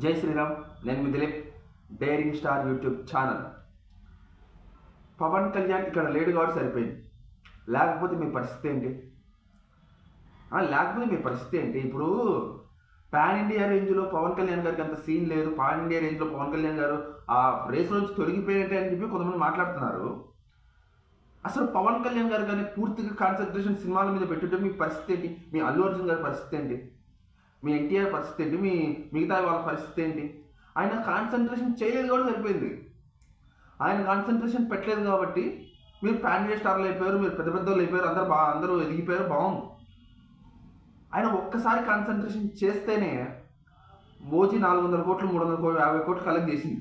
జై శ్రీరామ్ నేను మీ Dileep daring star YouTube channel. Pawan Kalyan ఇక్కడ లేడు కాబట్టి సరిపోయింది. లేకపోతే మీ పరిస్థితి ఏంటి? లేకపోతే మీ పరిస్థితి ఏంటి? ఇప్పుడు పాన్ ఇండియా రేంజ్లో పవన్ కళ్యాణ్ గారికి అంత సీన్ లేదు. పాన్ ఇండియా రేంజ్లో పవన్ కళ్యాణ్ గారు ఆ రేస్ నుంచి తొలగిపోయినట్టే అని చెప్పి కొంతమంది మాట్లాడుతున్నారు. అసలు పవన్ కళ్యాణ్ గారు కానీ పూర్తిగా కాన్సన్ట్రేషన్ సినిమాల మీద పెట్టుంటే మీ పరిస్థితి ఏంటి? మీ అల్లు అర్జున్ గారి పరిస్థితి ఏంటి? మీ ఎన్టీఆర్ పరిస్థితి ఏంటి? మీ మిగతా వాళ్ళ పరిస్థితి ఏంటి? ఆయన కాన్సన్ట్రేషన్ చేయలేదు కూడా సరిపోయింది. ఆయన కాన్సన్ట్రేషన్ పెట్టలేదు కాబట్టి మీరు పాన్ స్టార్లు అయిపోయారు మీరు పెద్ద పెద్ద వాళ్ళు అయిపోయారు అందరూ బా అందరూ ఎదిగిపోయారు బాగుంది. ఆయన ఒక్కసారి కాన్సన్ట్రేషన్ చేస్తేనే మోజీ నాలుగు వందల కోట్లు మూడు వందల కోట్లు యాభై కోట్లు కలెక్ట్ చేసింది.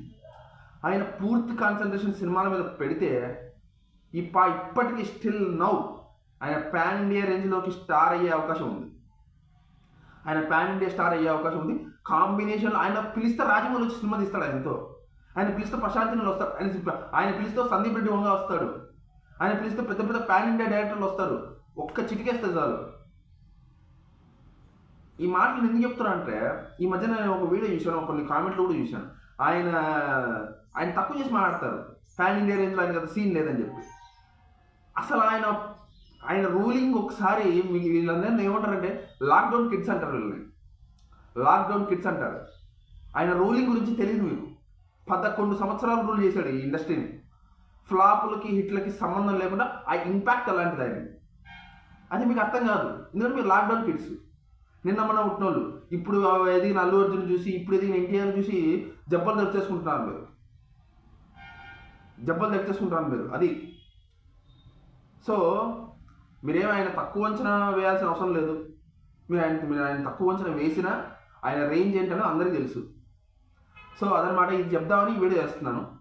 ఆయన పూర్తి కాన్సన్ట్రేషన్ సినిమాల మీద పెడితే ఇప్ప ఇప్పటికీ స్టిల్ నౌ ఆయన ప్యాన్ ఇండియా రేంజ్లోకి స్టార్ అయ్యే అవకాశం ఉంది. ఆయన పాన్ ఇండియా స్టార్ అయ్యే అవకాశం ఉంది. కాంబినేషన్ ఆయన పిలిస్తే రాజమౌళి వచ్చి సినిమా తీస్తాడు ఆయనతో? ఆయన పిలిస్తే ప్రశాంత్ నీల్ వస్తాడు. ఆయన ఆయన పిలిస్తే సందీప్ రెడ్డి వంగ వస్తాడు. ఆయన పిలిస్తే పెద్ద పెద్ద పాన్ ఇండియా డైరెక్టర్లు వస్తారు. ఒక్క చిటికేస్తే చాలు. ఈ మాటలు ఎందుకు చెప్తున్నా అంటే ఈ మధ్య నేను ఒక వీడియో చూశాను కొన్ని కామెంట్లు కూడా చూశాను. ఆయన ఆయన తక్కువ చేసి మాట్లాడతారు. పాన్ ఇండియా రేంజ్లో ఆయన కదా సీన్ లేదని చెప్పి. అసలు ఆయన ఆయన రూలింగ్ ఒకసారి మీకు వీళ్ళందరినీ ఏమంటారంటే లాక్డౌన్ కిడ్స్ అంటారు వీళ్ళని. లాక్డౌన్ కిడ్స్ అంటారు. ఆయన రూలింగ్ గురించి తెలియదు మీకు. పదకొండు సంవత్సరాలు రూల్ చేశాడు ఈ ఇండస్ట్రీని. ఫ్లాపులకి హిట్లకి సంబంధం లేకుండా ఆ ఇంపాక్ట్ అలాంటిది ఆయన అది మీకు అర్థం కాదు. ఎందుకంటే మీరు లాక్డౌన్ కిడ్స్. నిన్న మన పుట్టినోళ్ళు. ఇప్పుడు ఎదిగిన అల్లు అర్జున్ చూసి ఇప్పుడు ఎదిగిన ఎన్టీఆర్ చూసి జబ్బలు తెచ్చేసుకుంటున్నారు మీరు. జబ్బలు తెచ్చేసుకుంటున్నారు మీరు. అది. సో మీరేం ఆయన తక్కువ అంచనా వేయాల్సిన అవసరం లేదు. మీరు ఆయన మీరు ఆయన తక్కువ అంచనా వేసినా ఆయన రేంజ్ ఏంటనో అందరికీ తెలుసు. సో అదనమాట ఇది చెప్దామని వీడియో చేస్తున్నాను.